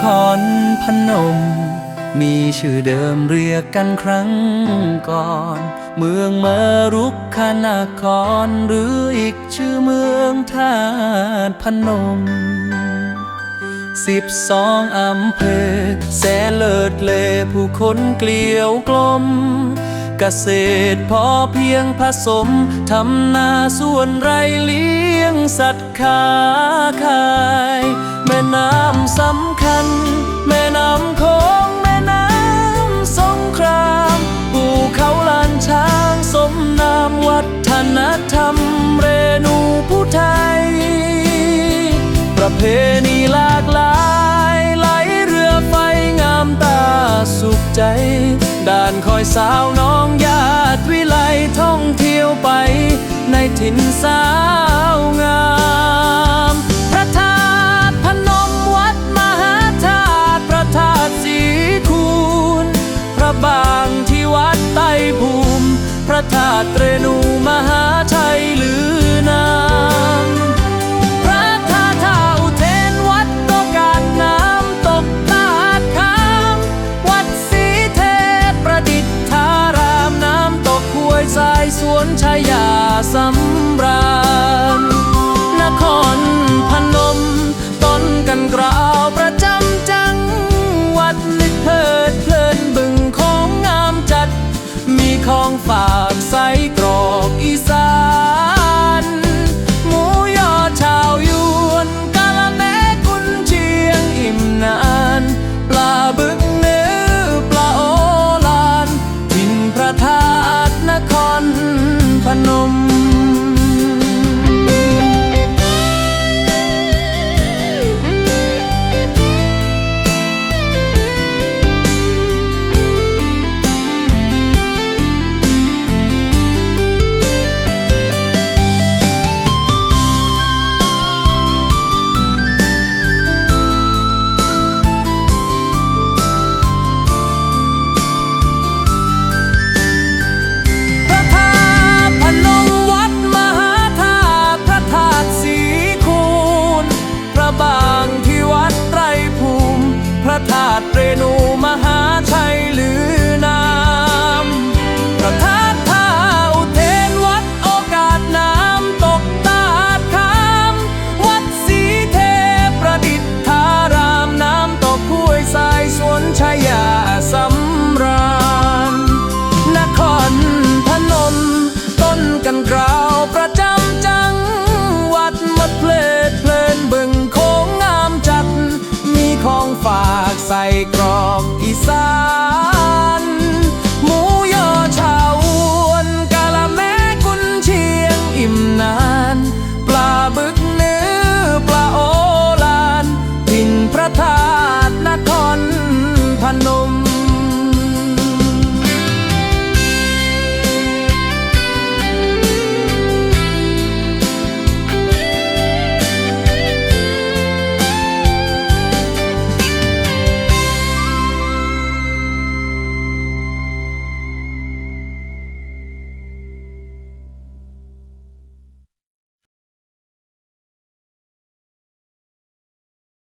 ครพนม มีชื่อเดิมเรียกกันครั้งก่อน เมืองมรุกขนครหรืออีกชื่อเมืองธาตุพนมสิบสองอำเภอ แสเลิศเลผู้คนเกลียวกลม เกษตรพอเพียงผสม ทำนาส่วนไรเลี้ยงสัตว์ขาขาย น้ำสำคัญ แม่น้ำโคงแม่น้ำสงครามภูเขาลานช้างสมนามวัฒนธรรม เรนูผู้ไทย ประเพณีหลากหลายไหลเรือไฟงามตาสุขใจ ด่านคอยสาวน้องญาติวิไลท่องเที่ยวไป ในถิ่นสา ตุเรนูมหาชัยลือนามพระธาตุท่าอุเทนวัดตกการน้ำตกตาดคำวัดศรีเทพประดิษฐารามน้ำตกห้วยทรายสวนชายาสำ ฝากใส่กรอกอีสานหมูยอชาววนกะละแมกุนเชียงอิ่มนาน ปลาบึกเนื้อปลาโอลานถิ่นพระธา